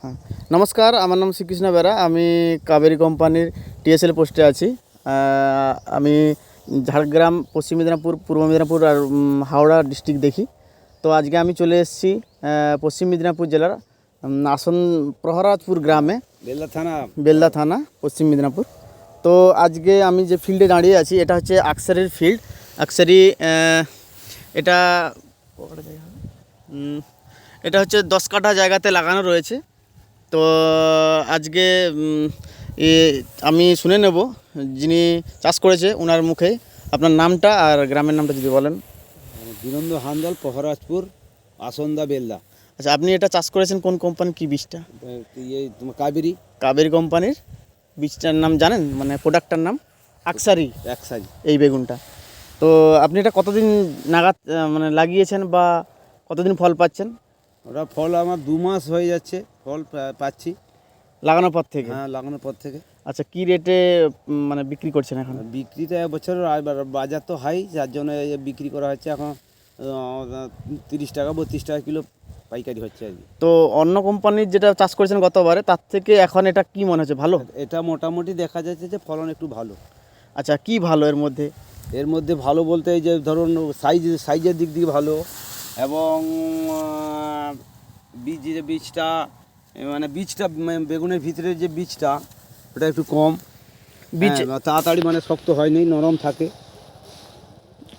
হ্যাঁ। নমস্কার আমার নাম শ্রীকৃষ্ণ বেরা। আমি কাবেরী কোম্পানির টিএসএল পোস্টে আছি। আমি ঝাড়গ্রাম পশ্চিম মেদিনীপুর পূর্ব মেদিনীপুর আর হাওড়া ডিস্ট্রিক্ট দেখি। তো আজকে আমি চলে এসেছি পশ্চিম মেদিনীপুর জেলার আসন প্রহরাজপুর গ্রামে। বেল্লা থানা। বেলদা থানা পশ্চিম মেদিনীপুর। তো আজকে আমি যে ফিল্ডে দাঁড়িয়ে আছি এটা হচ্ছে আকসারির ফিল্ড। আকসারি এটা এটা হচ্ছে দশ কাঠা জায়গাতে লাগানো রয়েছে। তো আজকে আমি শুনে নেব যিনি চাষ করেছে ওনার মুখে আপনার নামটা আর গ্রামের নামটা যদি বলেন। বিনন্দ হান্দল পহরাজপুর আসন্দা বেল্লা আচ্ছা আপনি এটা চাষ করেছেন কোন কোম্পানি কি বীজটা? ইয়ে তোমার কাবেরি। কাবেরী কোম্পানির। বীজটার নাম জানেন? মানে প্রোডাক্টটার নাম? আকসারি। এক সাইজ এই বেগুনটা। তো আপনি এটা কতদিন নাগাদ মানে লাগিয়েছেন বা কতদিন ফল পাচ্ছেন? ওটা ফল আমার দু মাস হয়ে যাচ্ছে ফল পাচ্ছি। লাগানোর পর থেকে? হ্যাঁ লাগানোর পর থেকে। আচ্ছা কি রেটে মানে বিক্রি করছেন এখন? বিক্রিতে এবছর আর- বাজার তো হাই যার জন্য এই যে বিক্রি করা হচ্ছে এখন তিরিশ টাকা বত্রিশ টাকা কিলো পাইকারি হচ্ছে আর কি। তো অন্য কোম্পানির যেটা চাষ করেছেন গতবারে তার থেকে এখন এটা কি মনে হচ্ছে ভালো? এটা মোটামুটি দেখা যাচ্ছে যে ফলন একটু ভালো। আচ্ছা কি ভালো এর মধ্যে? এর মধ্যে ভালো বলতে এই যে ধরুন সাইজ সাইজের দিক দিয়ে ভালো এবং বীজ যে বীজটা মানে বীজটা মানে বেগুনের ভিতরে যে বীজটা ওটা একটু কম। বীজ হ্যাঁ, তাড়াতাড়ি মানে শক্ত হয়নি নরম থাকে।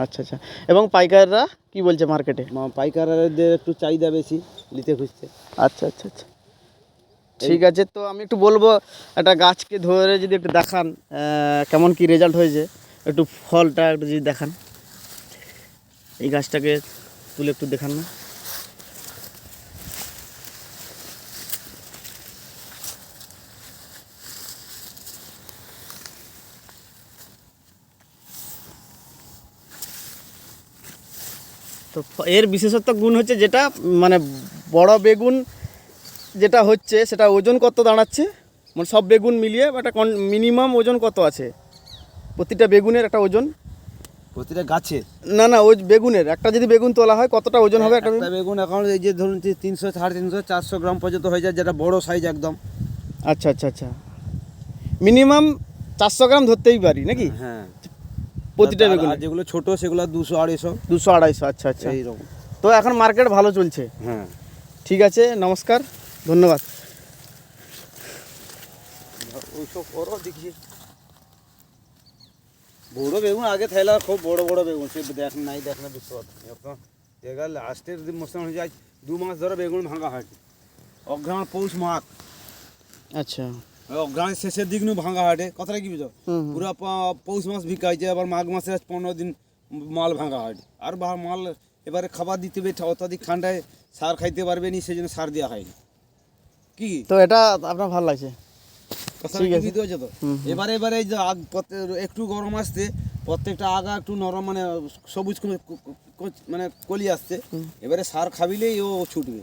আচ্ছা আচ্ছা। এবং পাইকাররা কি বলছে মার্কেটে? পাইকারদের একটু চাহিদা বেশি নিতে খুঁজছে। আচ্ছা আচ্ছা আচ্ছা। ঠিক আছে তো আমি একটু বলব একটা গাছকে ধরে যদি একটু দেখান কেমন কি রেজাল্ট হয়েছে একটু ফলটা একটু যদি দেখান। এই গাছটাকে তুলে একটু দেখান না। তো এর বিশেষত্ব গুণ হচ্ছে যেটা মানে বড় বেগুন যেটা হচ্ছে, সেটা ওজন কত দাঁড়াচ্ছে? মানে সব বেগুন মিলিয়ে একটা মিনিমাম ওজন কত আছে? প্রতিটা বেগুনের একটা ওজন। প্রতিটা গাছে? না না ওই বেগুনের। একটা যদি বেগুন তোলা হয় কতটা ওজন হবে একটা বেগুন এখন এই যে ধরুন তিনশো সাড়ে তিনশো চারশো গ্রাম পর্যন্ত হয়ে যায় যেটা বড় সাইজ একদম। আচ্ছা আচ্ছা আচ্ছা। মিনিমাম চারশো গ্রাম ধরতেই পারি নাকি? হ্যাঁ। প্রতিটা বেগুন আর যেগুলো ছোট সেগুলো দুশো আড়াইশো। দুশো আড়াইশো আচ্ছা আচ্ছা। এইরকম। তো এখন মার্কেট ভালো চলছে? হ্যাঁ। ঠিক আছে নমস্কার ধন্যবাদ। ওইসব করো দেখি। বড় বেগুন আগে থাইলা খুব বড় বড় বেগুন সে দেখ নাই দেখ না বিশ্বত এখন এবার লাস্টের মৌসুম হয়ে যায় দু মাস ধরে বেগুন ভাঙা হয় অঘ্রাণ পৌষ মাঘ। আচ্ছা। অঘ্রাণের শেষের দিক নু ভাঙা হাটে কথাটা কি বুঝো। পুরো পৌষ মাস বিকাইছে আবার মাঘ মাসে আজ পনেরো দিন মাল ভাঙা হয় আর বা মাল এবারে খাবার দিতে হবে অত্যাধিক ঠান্ডায় সার খাইতে পারবে নি সেই জন্য সার দেওয়া হয়নি। কি? তো এটা আপনার ভালো লাগছে? এবারে এবারে এই আগ প্রত্যেক- একটু গরম আসছে প্রত্যেকটা আগা একটু নরম মানে সবুজ মানে কলি আসছে। এবারে সার খাবিলেই ও ছুটবে।